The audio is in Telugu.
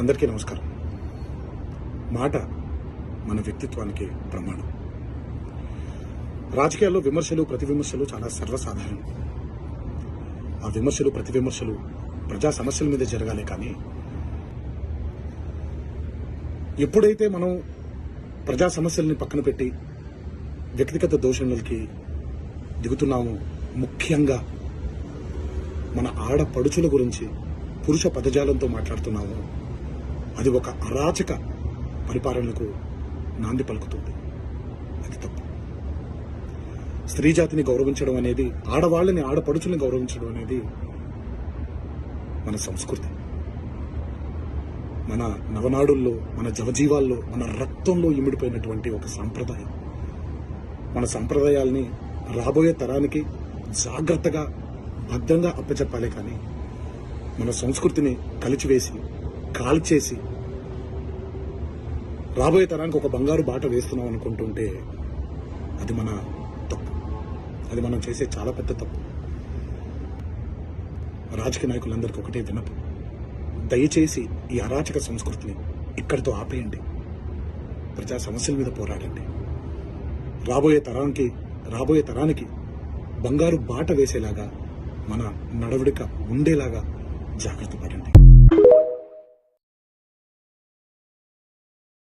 అందరికీ నమస్కారం. మాట మన వ్యక్తిత్వానికి ప్రమాణం. రాజకీయాల్లో విమర్శలు ప్రతి విమర్శలు చాలా సర్వసాధారణం. ఆ విమర్శలు ప్రతి విమర్శలు ప్రజా సమస్యల మీద జరగాలి కానీ ఎప్పుడైతే మనం ప్రజా సమస్యల్ని పక్కన పెట్టి వ్యక్తిగత దోషణలకి దిగుతున్నామో ముఖ్యంగా మన ఆడపడుచుల గురించి పురుష పదజాలంతో మాట్లాడుతున్నాము అది ఒక అరాచక పరిపాలనకు నాంది పలుకుతుంది. అది తప్పు. స్త్రీ జాతిని గౌరవించడం అనేది ఆడవాళ్ళని ఆడపడుచుని గౌరవించడం అనేది మన సంస్కృతి. మన నవనాడుల్లో మన జవజీవాల్లో మన రక్తంలో ఇమిడిపోయినటువంటి ఒక సాంప్రదాయం. మన సాంప్రదాయాల్ని రాబోయే తరానికి జాగ్రత్తగా భద్రంగా అప్పచెప్పాలి కానీ మన సంస్కృతిని కలిచివేసి కాల్చేసి రాబోయే తరానికి ఒక బంగారు బాట వేస్తున్నాం అనుకుంటుంటే అది మన తప్పు. అది మనం చేసే చాలా పెద్ద తప్పు. రాజకీయ నాయకులందరికీ ఒకటే వినపు దయచేసి ఈ అరాచక సంస్కృతిని ఇక్కడితో ఆపేయండి. ప్రజా సమస్యల మీద పోరాడండి. రాబోయే తరానికి రాబోయే తరానికి బంగారు బాట వేసేలాగా మన నడవడిక ఉండేలాగా జాగ్రత్త పడండి.